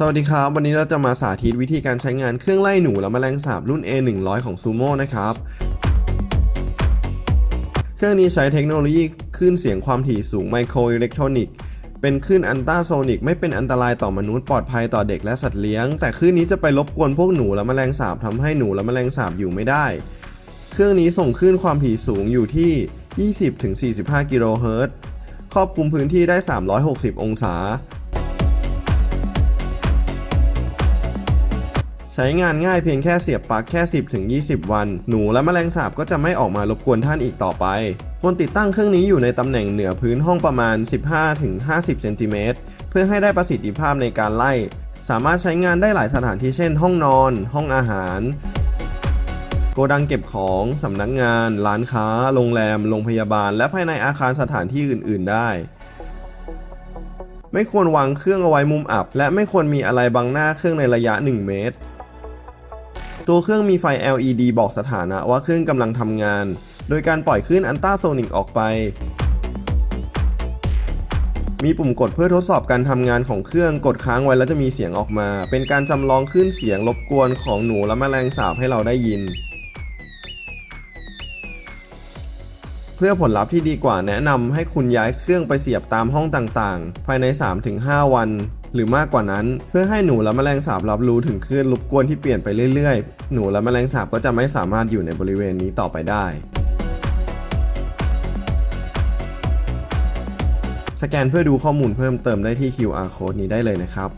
สวัสดีครับ วันนี้เราจะมาสาธิตวิธีการใช้งานเครื่องไล่หนูและแมลงสาบรุ่น A100 ของ Sumo นะครับ เครื่องนี้ใช้เทคโนโลยีคลื่นเสียงความถี่สูงไมโครอิเล็กทรอนิกส์เป็นคลื่นอันต้าโซนิกไม่เป็นอันตรายต่อมนุษย์ปลอดภัยต่อเด็กและสัตว์เลี้ยง แต่คลื่นนี้จะไปรบกวนพวกหนูและแมลงสาบทำให้หนูและแมลงสาบอยู่ไม่ได้ เครื่องนี้ส่งคลื่นความถี่สูงอยู่ที่ 20-45 กิโลเฮิรตซ์ครอบคลุมพื้นที่ได้ 360 องศา ใช้งานง่ายเพียงแค่เสียบปลั๊กแค่ 10ถึง20 วัน หนูและแมลงสาบก็จะไม่ออกมารบกวนท่านอีกต่อไปควรติดตั้งเครื่องนี้อยู่ในตำแหน่งเหนือพื้นห้องประมาณ 15ถึง50 เซนติเมตรเพื่อให้ได้ประสิทธิภาพในการไล่ สามารถใช้งานได้หลายสถานที่เช่น ห้องนอน ห้องอาหาร โกดังเก็บของ สำนักงาน ร้านค้า โรงแรม โรงพยาบาล และภายในอาคารสถานที่อื่น ๆ ได้ไม่ควรวางเครื่องเอาไว้มุมอับ และไม่ควรมีอะไรบังหน้าเครื่องในระยะ 1 เมตร ตัวเครื่องมีไฟ LED บอกสถานะว่าเครื่องกำลังทำงาน โดยการปล่อยคลื่นอันต้าโซนิกออกไป มีปุ่มกดเพื่อทดสอบการทำงานของเครื่องกดค้างไว้แล้วจะมีเสียงออกมา เป็นการจำลองคลื่นเสียงรบกวนของหนูและแมลงสาบให้เราได้ยิน เพื่อผลลัพธ์ที่ดีกว่าแนะนำให้คุณย้ายเครื่องไปเสียบตามห้องต่างๆ ภายใน 3-5 วัน หรือมากกว่านั้น เพื่อให้หนูและแมลงสาบรับรู้ถึงคลื่นรบกวนที่เปลี่ยนไปเรื่อยๆ หนูและแมลงสาบก็จะไม่สามารถอยู่ในบริเวณนี้ต่อไปได้สแกนเพื่อดูข้อมูลเพิ่มเติมได้ที่ QR code นี้ได้เลยนะครับ